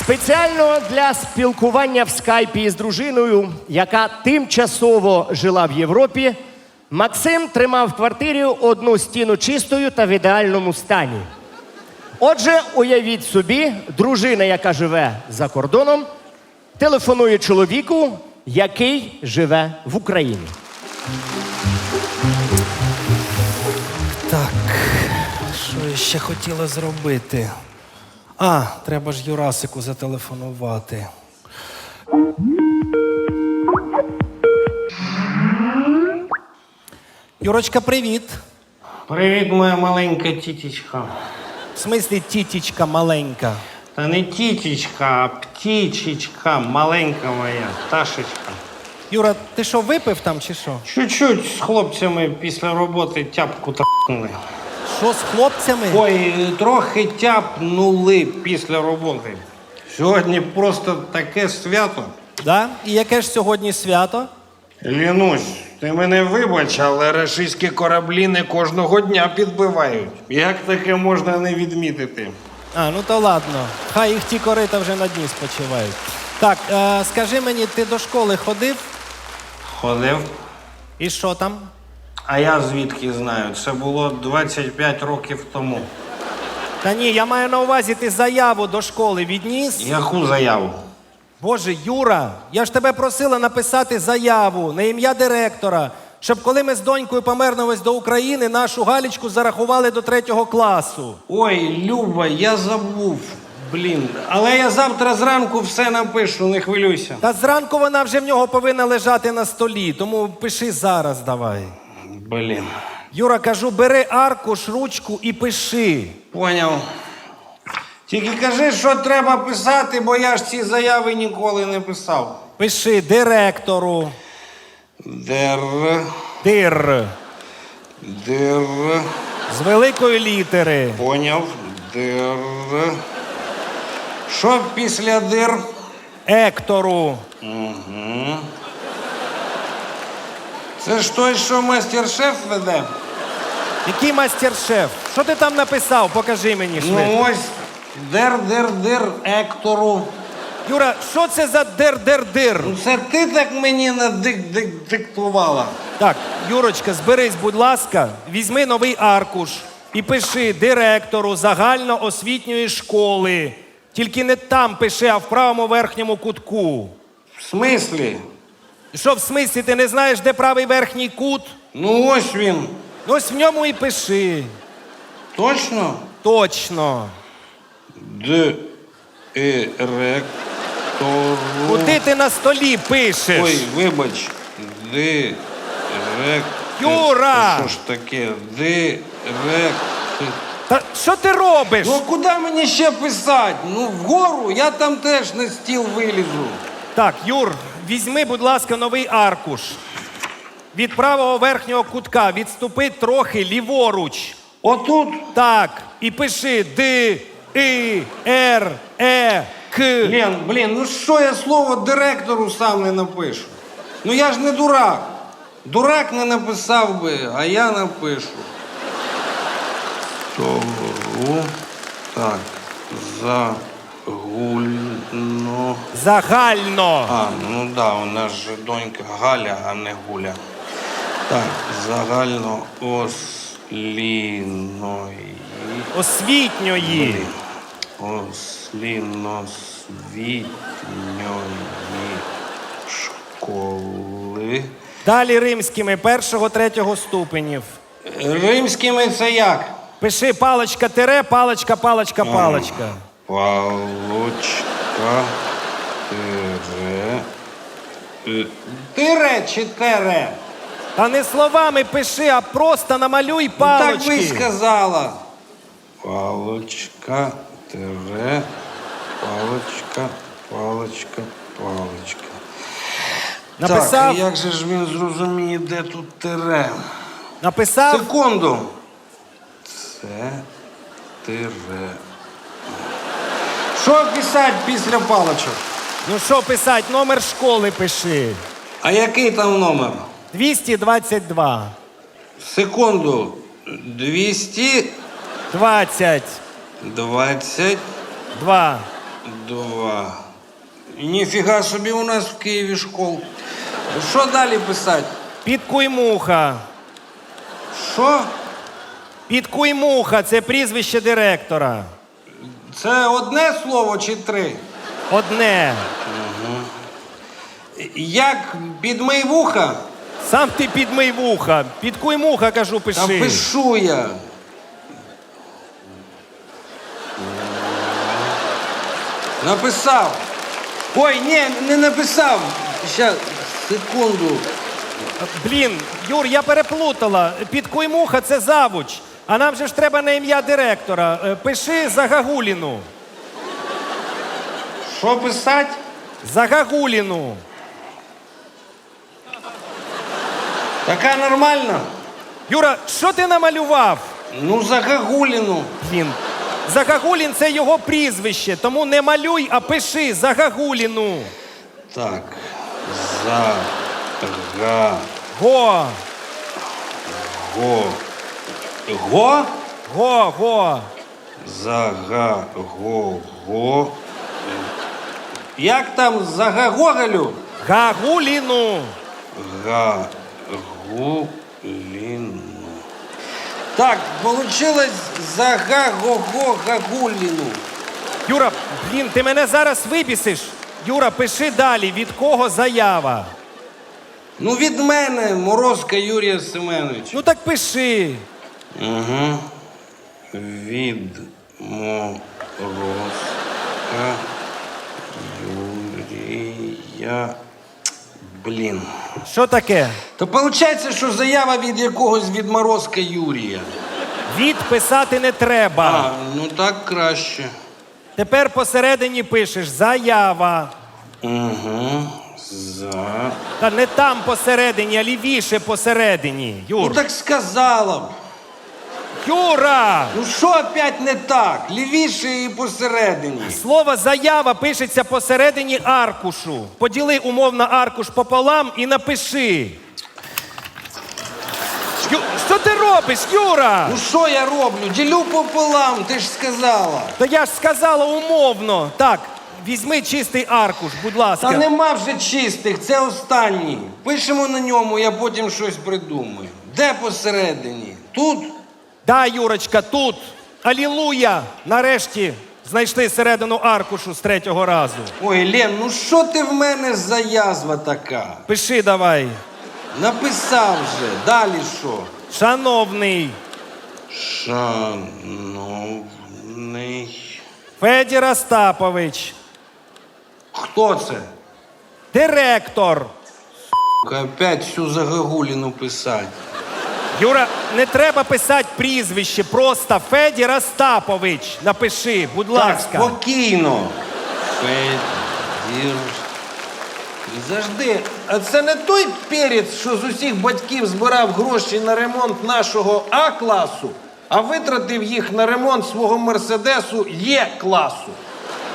Спеціально для спілкування в скайпі із дружиною, яка тимчасово жила в Європі, Максим тримав в квартирі одну стіну чистою та в ідеальному стані. Отже, уявіть собі, дружина, яка живе за кордоном, телефонує чоловіку, який живе в Україні. Так, що я ще хотіла зробити? А, треба ж Юрасику зателефонувати. Юрочка, привіт. Привіт, моя маленька тітечка. В смислі тітічка маленька. Та не тітечка, а птічечка, маленька моя, пташечка. Юра, ти що, випив там чи що? Чуть-чуть з хлопцями після роботи тяпку тапнули. Що з хлопцями? Ой, трохи тяпнули після роботи. Сьогодні просто таке свято. Да? І яке ж сьогодні свято? Лінусь, ти мене вибач, але рашистські кораблі не кожного дня підбивають. Як таке можна не відмітити? А, ну то ладно. Хай їх ті корита вже на дні спочивають. Так, е, скажи мені, ти до школи ходив? Ходив. І що там? А я звідки знаю? Це було 25 років тому. Та ні, я маю на увазі, ти заяву до школи відніс. Яку заяву? Боже, Юра, я ж тебе просила написати заяву на ім'я директора, щоб коли ми з донькою повернемось до України, нашу Галічку зарахували до третього класу. Ой, Люба, я забув. Блін. Але я завтра зранку все напишу, не хвилюйся. Та зранку вона вже в нього повинна лежати на столі, тому пиши зараз давай. Блін. Юра, кажу, бери аркуш, ручку і пиши. Поняв. Тільки кажи, що треба писати, бо я ж ці заяви ніколи не писав. Пиши директору. Дер. Дир. Дер. З великої літери. Поняв. Дер. Що після дир? Ектору. Це ж той, що мастер-шеф веде? Який мастер-шеф? Що ти там написав? Покажи мені швидко. Ну ось. Дер, ектору. Юра, що це за дир-дир-дир? Ну це ти так мені надиктувала. Так, Юрочка, зберись, будь ласка, візьми новий аркуш і пиши директору загальноосвітньої школи. Тільки не там пиши, а в правому верхньому кутку. В смислі? Що в смислі, ти не знаєш, де правий верхній кут? Ну ось він. Ну, Ось в ньому і пиши. Точно? Точно. Директору. Куди ти на столі пишеш? Ой, вибач. Директор. Юра! Що ж таке? Директор. Та що ти робиш? Ну куди мені ще писати? Ну вгору я там теж на стіл вилізу. Так, Юр, візьми, будь ласка, новий аркуш. Від правого верхнього кутка відступи трохи ліворуч. Отут. Так, і пиши Д, І, Р, Е, К. Лен, блін, ну що я слово директору сам не напишу? Ну я ж не дурак. Дурак не написав би, а я напишу. Тору. Так. Загульно. Загально. А, ну да, у нас же донька Галя, а не Гуля. Так, загально осліної. Освітньої. Осліно-світньої школи. Далі римськими першого, третього ступенів. Римськими це як? Пиши паличка тире, паличка, паличка, паличка. Палочка. Тире. Е, Тире чи тере? Та не словами пиши, а просто намалюй Ну, Так би й сказала. Палочка, тире, палочка, палочка, палочка. Написав? Так, як же ж він зрозуміє, де тут тире? Написав? Секунду. Це тире. Що писати після палочок? Ну що писати, номер школи пиши. А який там номер? 222. Секунду. 200 20. 20 2. два. Ніфіга собі у нас в Києві школ. Що далі писати? Підкуймуха. Що? Підкуймуха це прізвище директора. Це одне слово чи три? Одне. Як підмий вуха? Сам ти підмий вуха. Підкуймуха, кажу, Та пиши. пишу я. Написав. Ой, ні, не написав. Щас, секунду. Блін, Юр, я переплутала. Підкуймуха це завуч. А нам же ж треба на ім'я директора. Е, Пиши Загагуліну. Що писати? Загагуліну. Така нормальна? Юра, що ти намалював? Ну, за Гагуліну. Блін. Загагулін це його прізвище, тому не малюй, а пиши Загагуліну. Так. За га Го, го. Го? го, го. За га го го. Як там за Гагогалю? Гагуліну. Гагуліну. Так, получилось за га-го-го Гагуліну. Юра, блін, ти мене зараз вибісиш. Юра, пиши далі, від кого заява. Ну, від мене, Морозка Юрія Семеновича. Ну так пиши. Угу. Від Морозка Юрія. Блін. Що таке? То виходить, що заява від якогось відморозка Юрія. Від писати не треба. А, ну так краще. Тепер посередині пишеш заява. Угу. За. Та не там посередині, а лівіше посередині. Ну так сказала б. Юра! Ну що опять не так? Лівіше і посередині. Слово заява пишеться посередині аркушу. Поділи умовно аркуш пополам і напиши. Ю... Що ти робиш, Юра? Ну що я роблю? Ділю пополам, ти ж сказала. Та я ж сказала умовно. Так, візьми чистий аркуш, будь ласка. Та нема вже чистих, це останній. Пишемо на ньому, я потім щось придумаю. Де посередині? Тут? Да, Юрочка, тут. Алілуя! Нарешті знайшли середину аркушу з третього разу. Ой, Лен, ну що ти в мене за язва така? Пиши давай. Написав вже. Далі що? Шановний Шановний. Федір Остапович, Хто це? директор. Опять всю загогуліну писати. Юра, не треба писати прізвище, просто Федір Остапович. Напиши, будь Так, ласка. спокійно. Федір. Завжди. А це не той перець, що з усіх батьків збирав гроші на ремонт нашого А-класу, а витратив їх на ремонт свого мерседесу Є-класу.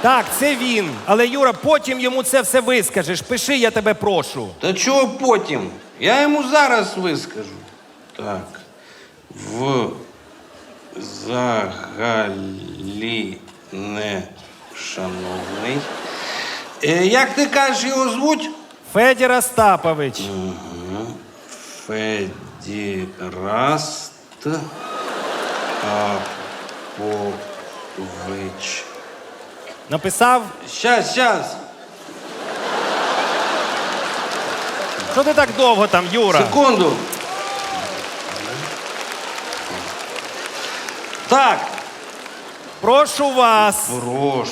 Так, це він. Але Юра, потім йому це все вискажеш. Пиши, я тебе прошу. Та чого потім? Я йому зараз вискажу. Так. В взагалі не шановний. Е, як ти кажеш, його звуть? Федір Остапович. Федіраст Апович. Написав? Щас, щас. Що ти так довго там, Юра? Секунду. Так, Прошу вас прошу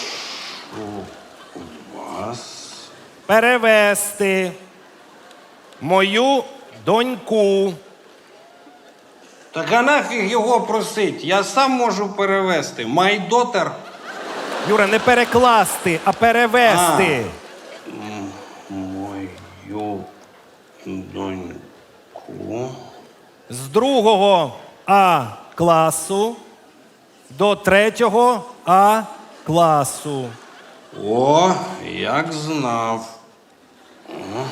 вас. перевести мою доньку. Так а нафіг його просить? Я сам можу перевести. Майдотер. Юра, не перекласти, а перевести. Мою доньку. З другого А класу до третього А класу. О, як знав. О.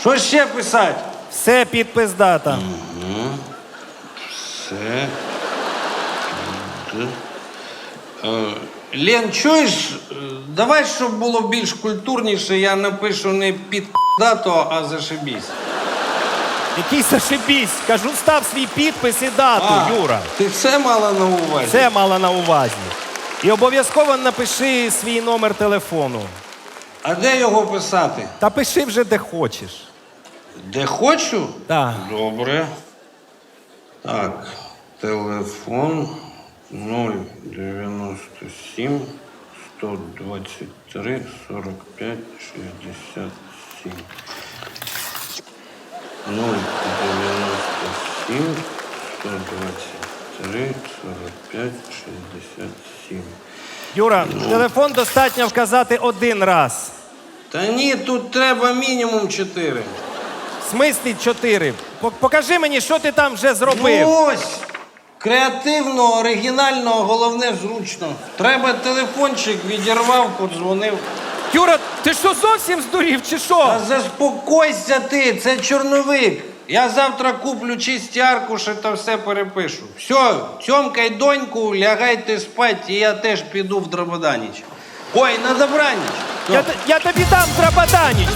Що ще писати? Все підпис дата. Це під Е, Лен, чуєш, Е, давай, щоб було більш культурніше, я напишу не під дату, а зашибісь. Який зашибісь. Кажу, став свій підпис і дату, А, Юра. Ти це мала на увазі? Це мала на увазі. І обов'язково напиши свій номер телефону. А де його писати? Та пиши вже де хочеш. Де хочу? Так. Добре. Так, телефон 097 123 45 67. 097 123 45 67. Юра, телефон достатньо вказати один раз. Та ні, тут треба мінімум 4. В смислі чотири. По- Покажи мені, що ти там вже зробив. Ну ось. Креативно, оригінально, головне зручно. Треба телефончик, відірвав, подзвонив. Юра, ти що зовсім здурів, чи що? Та заспокойся ти, це чорновик. Я завтра куплю чисті аркуші та все перепишу. Все, цьомкай доньку, лягайте спать, і я теж піду в Драбаданіч. Ой, на добраніч. Я, т- я тобі дам Драбаданіч.